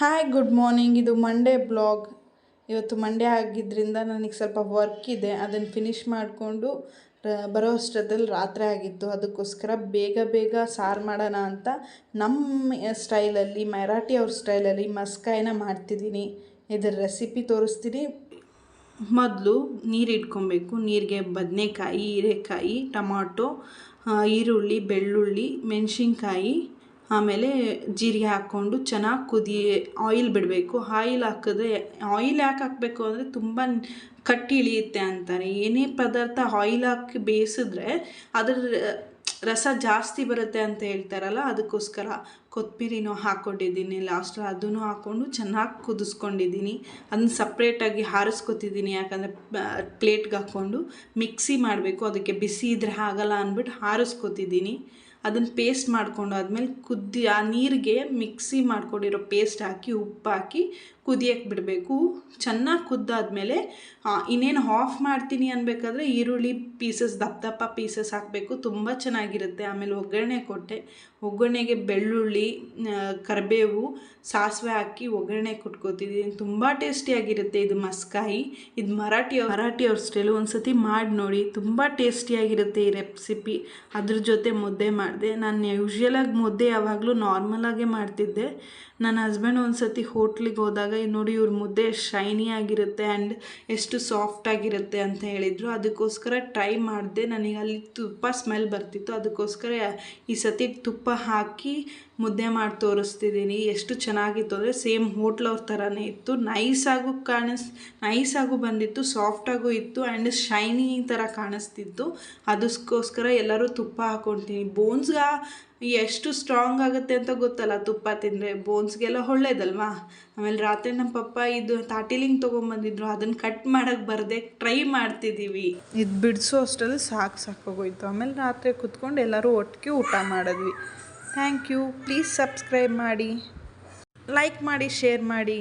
Hi good morning ಇದು Monday blog ಇವತ್ತು Monday ಆಗಿದ್ದರಿಂದ ನನಗೆ ಸ್ವಲ್ಪ ವರ್ಕ್ ಇದೆ. ಅದನ್ನು ಫಿನಿಷ್ ಮಾಡಿಕೊಂಡು ಬರೋ ಅಷ್ಟೊತ್ತಲ್ಲಿ ರಾತ್ರಿ ಆಗಿತ್ತು. ಅದಕ್ಕೋಸ್ಕರ ಬೇಗ ಬೇಗ ಸಾರು ಮಾಡೋಣ ಅಂತ ನಮ್ಮ ಸ್ಟೈಲಲ್ಲಿ ಮರಾಠಿ ಅವ್ರ ಸ್ಟೈಲಲ್ಲಿ ಮಸ್ಕಾಯನ್ನ ಮಾಡ್ತಿದ್ದೀನಿ. ಇದರ ರೆಸಿಪಿ ತೋರಿಸ್ತೀನಿ. ಮೊದಲು ನೀರು ಇಟ್ಕೊಬೇಕು. ನೀರಿಗೆ ಬದನೆಕಾಯಿ, ಹೀರೆಕಾಯಿ, ಟೊಮಾಟೊ ಈರುಳ್ಳಿ, ಬೆಳ್ಳುಳ್ಳಿ, ಮೆಣಸಿನ್ಕಾಯಿ ಆಮೇಲೆ ಜೀರಿಗೆ ಹಾಕ್ಕೊಂಡು ಚೆನ್ನಾಗಿ ಕುದಿ ಆಯಿಲ್ ಬಿಡಬೇಕು. ಆಯಿಲ್ ಹಾಕಿದ್ರೆ ಆಯಿಲ್ ಯಾಕೆ ಹಾಕಬೇಕು ಅಂದರೆ ತುಂಬ ಕಟ್ಟಿ ಇಳಿಯುತ್ತೆ ಅಂತಾರೆ. ಏನೇ ಪದಾರ್ಥ ಆಯಿಲ್ ಹಾಕಿ ಬೇಯಿಸಿದ್ರೆ ಅದರ ರಸ ಜಾಸ್ತಿ ಬರುತ್ತೆ ಅಂತ ಹೇಳ್ತಾರಲ್ಲ, ಅದಕ್ಕೋಸ್ಕರ ಕೊತ್ತಂಬರಿನೂ ಹಾಕ್ಕೊಂಡಿದ್ದೀನಿ. ಲಾಸ್ಟ್ ಅದನ್ನು ಹಾಕ್ಕೊಂಡು ಚೆನ್ನಾಗಿ ಕುದಿಸ್ಕೊಂಡಿದ್ದೀನಿ. ಅದನ್ನ ಸಪ್ರೇಟಾಗಿ ಹಾರಿಸ್ಕೊತಿದ್ದೀನಿ. ಯಾಕಂದರೆ ಪ್ಲೇಟ್ಗೆ ಹಾಕ್ಕೊಂಡು ಮಿಕ್ಸಿ ಮಾಡಬೇಕು. ಅದಕ್ಕೆ ಬಿಸಿ ಇದ್ರೆ ಆಗಲ್ಲ ಅಂದ್ಬಿಟ್ಟು ಹಾರಿಸ್ಕೊತಿದ್ದೀನಿ. ಅದನ್ನು ಪೇಸ್ಟ್ ಮಾಡ್ಕೊಂಡು ಆದಮೇಲೆ ಕುದ್ದಿ, ಆ ನೀರಿಗೆ ಮಿಕ್ಸಿ ಮಾಡ್ಕೊಂಡಿರೋ ಪೇಸ್ಟ್ ಹಾಕಿ, ಉಪ್ಪು ಹಾಕಿ ಕುದಿಯಕ್ಕೆ ಬಿಡಬೇಕು. ಚೆನ್ನಾಗಿ ಕುದ್ದಾದಮೇಲೆ ಇನ್ನೇನು ಆಫ್ ಮಾಡ್ತೀನಿ ಅನ್ಬೇಕಾದ್ರೆ ಈರುಳ್ಳಿ ಪೀಸಸ್ ದಪ್ಪ ದಪ್ಪ ಪೀಸಸ್ ಹಾಕಬೇಕು. ತುಂಬ ಚೆನ್ನಾಗಿರುತ್ತೆ. ಆಮೇಲೆ ಒಗ್ಗರಣೆ ಕೊಟ್ಟೆ. ಒಗ್ಗರಣೆಗೆ ಬೆಳ್ಳುಳ್ಳಿ ಕರಿಬೇವು, ಸಾಸಿವೆ ಹಾಕಿ ಒಗ್ಗರಣೆ ಕೊಟ್ಕೋತಿದ್ದೀನಿ. ತುಂಬ ಟೇಸ್ಟಿಯಾಗಿರುತ್ತೆ ಇದು ಮಸ್ಕಾಯಿ. ಇದು ಮರಾಠಿ ಮರಾಠಿ ಅವ್ರ ಸ್ಟೈಲು ಒಂದು ಸತಿ ಮಾಡಿ ನೋಡಿ. ತುಂಬ ಟೇಸ್ಟಿಯಾಗಿರುತ್ತೆ ಈ ರೆಸಿಪಿ ಅದ್ರ ಜೊತೆ ಮುದ್ದೆ ಮಾಡಿದೆ. ನಾನು ಯೂಶ್ವಲಾಗಿ ಮುದ್ದೆ ಯಾವಾಗಲೂ ನಾರ್ಮಲಾಗೇ ಮಾಡ್ತಿದ್ದೆ. ನನ್ನ ಹಸ್ಬೆಂಡ್ ಒಂದು ಸತಿ ಹೋಟ್ಲಿಗೆ ಹೋದಾಗ "ಇದ್ ನೋಡಿ ಇವ್ರ ಮುದ್ದೆ ಶೈನಿ ಆಗಿರುತ್ತೆ ಆ್ಯಂಡ್ ಎಷ್ಟು ಸಾಫ್ಟ್ ಆಗಿರುತ್ತೆ ಅಂತ ಹೇಳಿದರು. ಅದಕ್ಕೋಸ್ಕರ ಟ್ರೈ ಮಾಡಿದೆ. ನನಗೆ ಅಲ್ಲಿ ತುಪ್ಪ ಸ್ಮೆಲ್ ಬರ್ತಿತ್ತು. ಅದಕ್ಕೋಸ್ಕರ ಈ ಸತಿ ತುಪ್ಪ ಹಾಕಿ ಮುದ್ದೆ ಮಾಡಿ ತೋರಿಸ್ತಿದ್ದೀನಿ. ಎಷ್ಟು ಚೆನ್ನಾಗಿತ್ತು ಅಂದರೆ ಸೇಮ್ ಹೋಟ್ಲವ್ರ ಥರನೇ ಇತ್ತು. ನೈಸಾಗೂ ಕಾಣಿಸ್ ನೈಸಾಗೂ ಬಂದಿತ್ತು ಸಾಫ್ಟಾಗೂ ಇತ್ತು ಆ್ಯಂಡ್ ಶೈನಿ ಥರ ಕಾಣಿಸ್ತಿತ್ತು. ಅದಕ್ಕೋಸ್ಕರ ಎಲ್ಲರೂ ತುಪ್ಪ ಹಾಕ್ಕೊಳ್ತೀನಿ ಬೋನ್ಸ್ಗೆ ಎಷ್ಟು ಸ್ಟ್ರಾಂಗ್ ಆಗುತ್ತೆ ಅಂತ ಗೊತ್ತಲ್ಲ, ತುಪ್ಪ ತಿಂದರೆ. ಬೋನ್ಸ್ಗೆಲ್ಲ ಒಳ್ಳೇದಲ್ವಾ? ಆಮೇಲೆ ರಾತ್ರಿ ನಮ್ಮ ಪಪ್ಪ ಇದು ತಾಟಿಲಿಂಗ್ ತೊಗೊಂಬಂದಿದ್ರು ಅದನ್ನು ಕಟ್ ಮಾಡೋಕ್ಕೆ ಬರದೆ ಟ್ರೈ ಮಾಡ್ತಿದ್ದೀವಿ ಇದು ಬಿಡಿಸೋ ಅಷ್ಟರಲ್ಲಿ ಸಾಕು ಸಾಕೋಗೋಯ್ತು. ಆಮೇಲೆ ರಾತ್ರಿ ಕುತ್ಕೊಂಡು ಎಲ್ಲರೂ ಒಟ್ಟಿಗೆ ಊಟ ಮಾಡಿದ್ವಿ. ಥ್ಯಾಂಕ್ ಯು ಪ್ಲೀಸ್ ಸಬ್ಸ್ಕ್ರೈಬ್ ಮಾಡಿ. ಲೈಕ್ ಮಾಡಿ ಶೇರ್ ಮಾಡಿ.